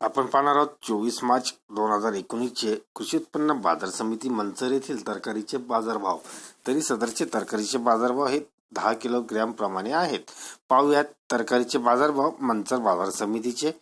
आपण पाहणार आहोत चोवीस मार्च दोन हजार एकोणीसचे कृषी उत्पन्न बाजार समिती मंचर येथील तरकारीचे बाजारभाव. तरी सदरचे तरकारीचे बाजारभाव हे दहा किलोग्रॅम प्रमाणे आहेत. पाहूयात तरकारीचे बाजारभाव मंचर बाजार समितीचे.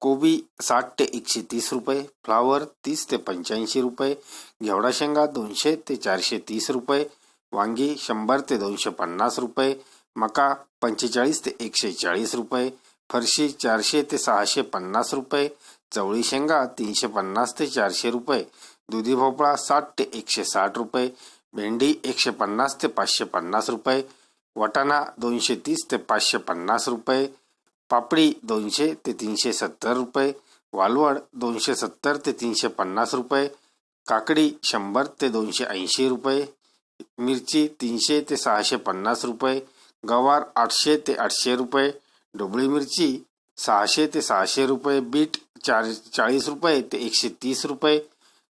कोबी साठ ते एकशे तीस रुपये फ्लावर तीस ते पंच्याऐंशी रुपये घेवडा शेंगा दोनशे ते चारशे तीस रुपये वांगी शंभर ते दोनशे पन्नास रुपये मका पंचेचाळीस ते एकशे चाळीस रुपये फरशी चारशे ते सहाशे पन्नास रुपये, चवळी शेंगा तीनशे पन्नास ते चारशे रुपये, दुधी भोपळा साठ ते एकशे साठ रुपये, भेंडी एकशे पन्नास ते पाचशे पन्नास रुपये, वाटाणा दोनशे तीस ते पाचशे पन्नास रुपये, पापडी दोनशे ते तीनशे सत्तर रुपये, वालवड दोनशे सत्तर ते तीनशे पन्नास रुपये, काकडी शंभर ते दोनशे ऐंशी रुपये, मिरची तीनशे ते सहाशे पन्नास रुपये, गवार आठशे ते आठशे रुपये ढोबळी मिरची सहाशे ते सहाशे रुपये बीट चार चाळीस रुपये ते एकशे तीस रुपये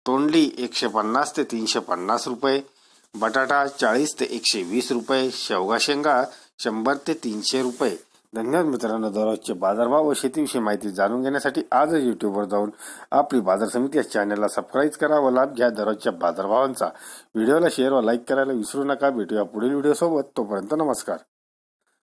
तोंडली एकशे पन्नास ते तीनशे पन्नास रुपये बटाटा चाळीस ते एकशे वीस रुपये शेवगा शेंगा शंभर ते तीनशे रुपये. धन्यवाद मित्रांनो दररोजचे बाजारभाव व शेतीविषयी माहिती जाणून घेण्यासाठी आजच युट्यूबवर जाऊन आपली बाजार समिती या चॅनलला सबस्क्राईब करा व लाभ घ्या दररोजच्या बाजारभावांचा. व्हिडिओला शेअर व लाईक करायला विसरू नका. भेटूया पुढील व्हिडिओसोबत तोपर्यंत नमस्कार.